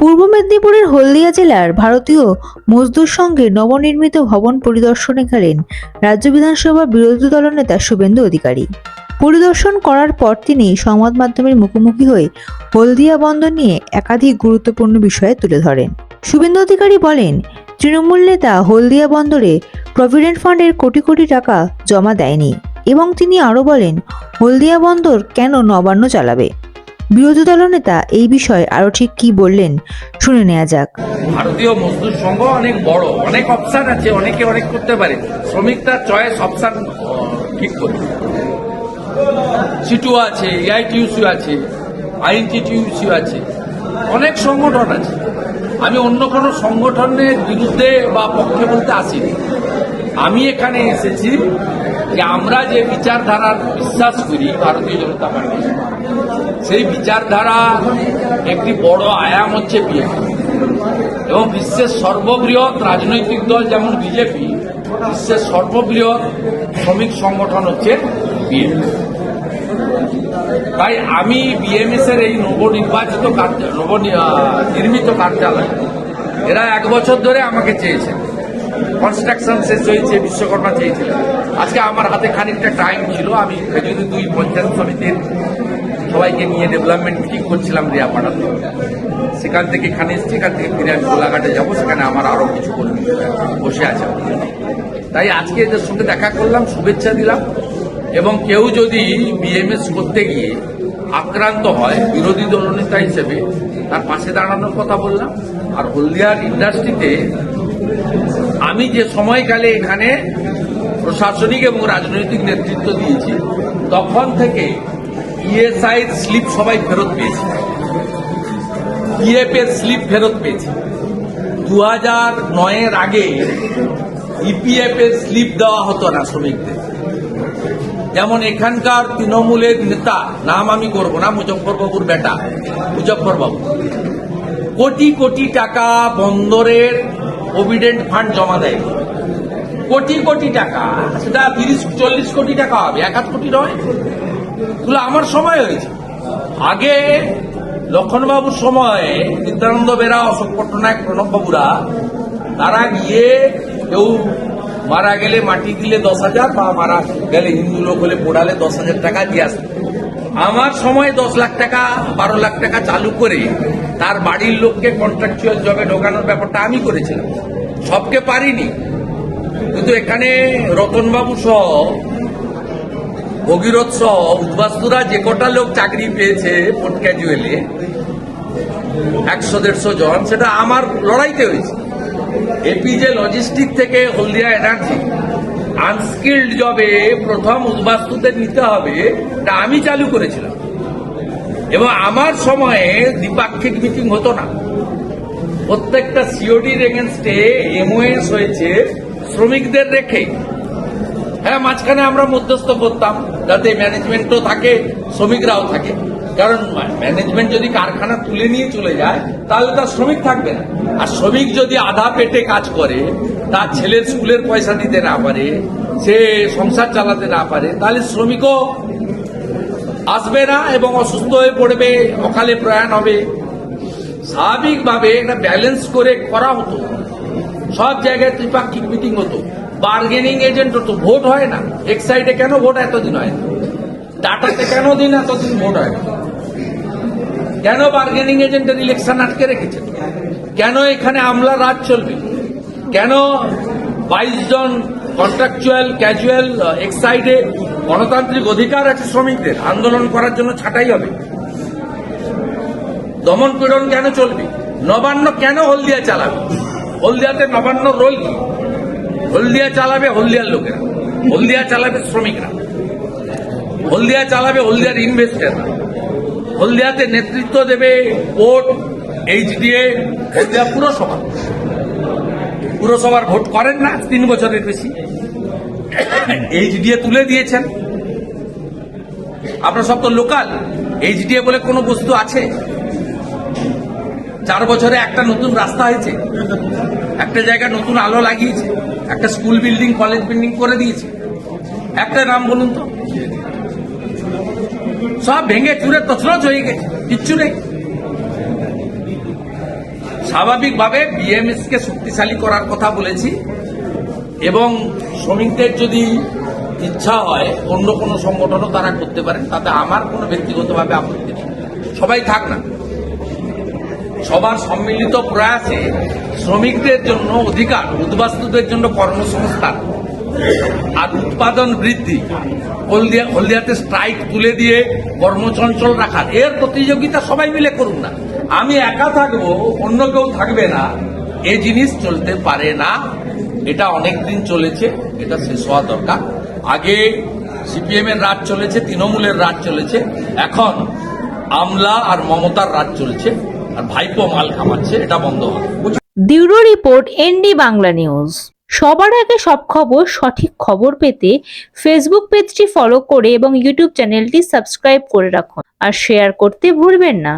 পূর্ব মেদিনীপুরের হলদিয়া জেলার ভারতীয় মজদুর সংঘের নবনির্মিত ভবন পরিদর্শনে গেলেন রাজ্য বিধানসভার বিরোধী দলনেতা শুভেন্দু অধিকারী। পরিদর্শন করার পর তিনি সংবাদ মাধ্যমের মুখোমুখি হয়ে হলদিয়া বন্দর নিয়ে একাধিক গুরুত্বপূর্ণ বিষয়ে তুলে ধরেন। শুভেন্দু অধিকারী বলেন, তৃণমূল নেতা হলদিয়া বন্দরে প্রভিডেন্ট ফান্ডের কোটি কোটি টাকা জমা দেয়নি এবং তিনি আরও বলেন, হলদিয়া বন্দর কেন নবান্ন চালাবে? বিরোধী দলনেতা এই বিষয়ে আরও ঠিক কি বললেন, শুনে নেওয়া যাক। ভারতীয় মজদুর সংঘ অনেক বড়, অনেক অপশন আছে, অনেকে অনেক করতে পারে। শ্রমিক তার চয়েস অপশন ঠিক করে সিটু আছে এআইটিউসিউ আছে আইএনটিটিউসিউ আছে, অনেক সংগঠন আছে। আমি অন্য কোনো সংগঠনের বিরুদ্ধে বা পক্ষে বলতে আসিনি। আমি এখানে এসেছি যে আমরা যে বিচারধারার বিশ্বাস করি, ভারতীয় জনতা পার্টি, সেই বিচারধারা একটি বড় আয়াম হচ্ছে বিএনপি। এবং বিশ্বের সর্ববৃহৎ রাজনৈতিক দল যেমন বিজেপি, বিশ্বের সর্ববৃহৎ শ্রমিক সংগঠন হচ্ছে বিএনপি। তাই আমি বিএমএস এর এই নবনির্বাচিত কার্য- নবনি- নির্মিত কার্যালয়, এরা এক বছর ধরে আমাকে চেয়েছে। কনস্ট্রাকশন শেষ হয়েছে, বিশ্বকর্মা চেয়েছিলেন আজকে আমার হাতে খানিকটা টাইম ছিল, আমি যদি দুই পঞ্চায়েত সমিতির সবাইকে নিয়ে ডেভেলপমেন্ট মিটিং করছিলাম রিয়াপাড়াতে সেখান থেকে এখানে সেখান থেকে ফিরে আমি কোলাঘাটে যাব, সেখানে আমার আরও কিছু কর্মী বসে আছে তাই আজকে এদের সঙ্গে দেখা করলাম, শুভেচ্ছা দিলাম, এবং কেউ যদি বিএমএস করতে গিয়ে আক্রান্ত হয়, বিরোধী দলনেতা হিসেবে, তার পাশে দাঁড়ানোর কথা বললাম। আর হলদিয়ার ইন্ডাস্ট্রিতে আমি যে সময়কালে এখানে প্রশাসনিক এবং রাজনৈতিক নেতৃত্ব দিয়েছি, তখন থেকে ইএসআই স্লিপ সবাই ফেরত পেয়েছে। পিএফ এর স্লিপ ফেরত পেয়েছে। দু হাজার নয়ের আগে ইপিএফ এর স্লিপ দেওয়া হতো না শ্রমিকদের। যেমন এখানকার তৃণমূলের নেতা, নাম আমি করব না মুজফ্ফরবাবুর বেটা মুজফ্ফরবাবু কোটি কোটি টাকা বন্দরের প্রভিডেন্ট ফান্ড জমা দেয়। কোটি কোটি টাকা, সেটা তিরিশ, চল্লিশ কোটি টাকা হবে, এক কোটি নয়। এগুলো আমার সময় হয়েছে। আগে লক্ষণবাবুর সময় নিত্যানন্দ বেরা, অশোক পট্টনায়ক প্রণববাবুরা তারা গিয়ে কেউ মারা গেলে মাটি দিলে দশ হাজার বা মারা গেলে হিন্দু লোক হলে পোড়ালে দশ হাজার টাকা দিয়ে আসবে আমার সময় দশ লাখ টাকা, বারো লাখ টাকা চালু করে তার বাড়ির লোককে কন্ট্রাকচুয়াল জবে ঢোকানোর ব্যাপারটা আমি করেছিলাম। সবকে পারিনি। কিন্তু এখানে রতনবাবু সহ, ভগীরথ সহ, উদ্বাস্তুরা যে কটা লোক চাকরি পেয়েছে পোর্ট ক্যাজুয়ালে একশো, দেড়শো জন, সেটা আমার লড়াইতে হয়েছে। এপিজে লজিস্টিক থেকে হলদিয়া এনার্জি আনস্কিল্ড জবে প্রথম উদ্বাস্তুদের নিতে হবে এটা আমি চালু করেছিলাম। এবং আমার সময়ে দ্বিপাক্ষিক মিটিং হতো না। প্রত্যেকটা সিওডির এগেনস্টে এমওএস হয়েছে শ্রমিকদের রেখে। হ্যাঁ মাঝখানে আমরা মধ্যস্থ করতাম, যাতে ম্যানেজমেন্টও থাকে, শ্রমিকরাও থাকে। কারণ ম্যানেজমেন্ট যদি কারখানা তুলে নিয়ে চলে যায়, তাহলে তার শ্রমিক থাকবে না। আর শ্রমিক যদি আধা পেটে কাজ করে তার ছেলের স্কুলের পয়সা দিতে না পারে, সে সংসার চালাতে না পারে, তাহলে শ্রমিকও আসবে না এবং অসুস্থ হয়ে পড়বে, অকালে প্রয়াণ হবে। স্বাভাবিকভাবে একটা ব্যালেন্স করে করা হতো। সব জায়গায় ত্রিপাক্ষিক মিটিং হতো। বার্গেনিং এজেন্ট হতো ভোট হয় না। এক্সাইডে কেন ভোট এতদিন হয় না। ডাটাতে কেন দিন? এতদিন ভোট হয় না। কেন বার্গেনিং এজেন্টের ইলেকশন আটকে রেখেছেন কেন এখানে আমলা রাজ চলবে? কেন বাইশ জন কন্ট্রাকচুয়াল ক্যাজুয়াল এক্সাইডে গণতান্ত্রিক অধিকার আছে শ্রমিকদের। আন্দোলন করার জন্য ছাঁটাই হবে। দমন পীড়ন কেন চলবে? নবান্ন কেন হলদিয়া চালাবে? হলদিয়াতে নবান্ন রোল কি? হলদিয়া চালাবে হলদিয়ার লোকেরা। হলদিয়া চালাবে শ্রমিকরা। হলদিয়া চালাবে হলদিয়ার ইনভেস্টার হলদিয়াতে নেতৃত্ব দেবে কোর্ট এইচডিএ হলদিয়া পুরসভা। পুরসভার ভোট করেন না, তিন বছরের বেশি। এইচডিএ তুলে দিয়েছেন। আপনার সব তো লোকাল। এইচডিএ বলে কোনো বস্তু আছে? চার বছরে একটা নতুন রাস্তা হয়েছে। একটা জায়গায় নতুন আলো লাগিয়েছে। একটা স্কুল বিল্ডিং, কলেজ বিল্ডিং করে দিয়েছে। একটা নাম বলুন তো। সব ভেঙে চুরে তছনছ হয়ে গেছে। কিচ্ছু নেই। স্বাভাবিকভাবে বিএমএস কে শক্তিশালী করার কথা বলেছি এবং শ্রমিকদের যদি ইচ্ছা হয় অন্য কোনো সংগঠনও তারা করতে পারেন, তাতে আমার কোনো ব্যক্তিগতভাবে আপত্তি নেই। সবাই থাক না। সবার সম্মিলিত প্রয়াসে শ্রমিকদের জন্য অধিকার, উদ্বাস্তুদের জন্য কর্মসংস্থান আর উৎপাদন বৃদ্ধি, হলদিয়া হলদিয়াতে স্ট্রাইক তুলে দিয়ে কর্মচঞ্চল রাখার, এর প্রতিযোগিতা সবাই মিলে করুন না। আমি একা থাকব, অন্য কেউ থাকবে না। এ জিনিস চলতে পারে না। এটা অনেক দিন চলেছে, এটা শেষ হওয়া দরকার। আগে সিপিএম এর রাজ চলেছে, তৃণমূলের রাজ চলেছে। এখন আমলা আর মমতার রাজ চলছে, আর ভাইপো মাল খামাচ্ছে, এটা বন্ধ হবে। Bureau report, ND Bangla news. সবার আগে সব খবর, সঠিক খবর পেতে ফেসবুক পেজটি ফলো করে এবং ইউটিউব চ্যানেলটি সাবস্ক্রাইব করে রাখুন। আর শেয়ার করতে ভুলবেন না।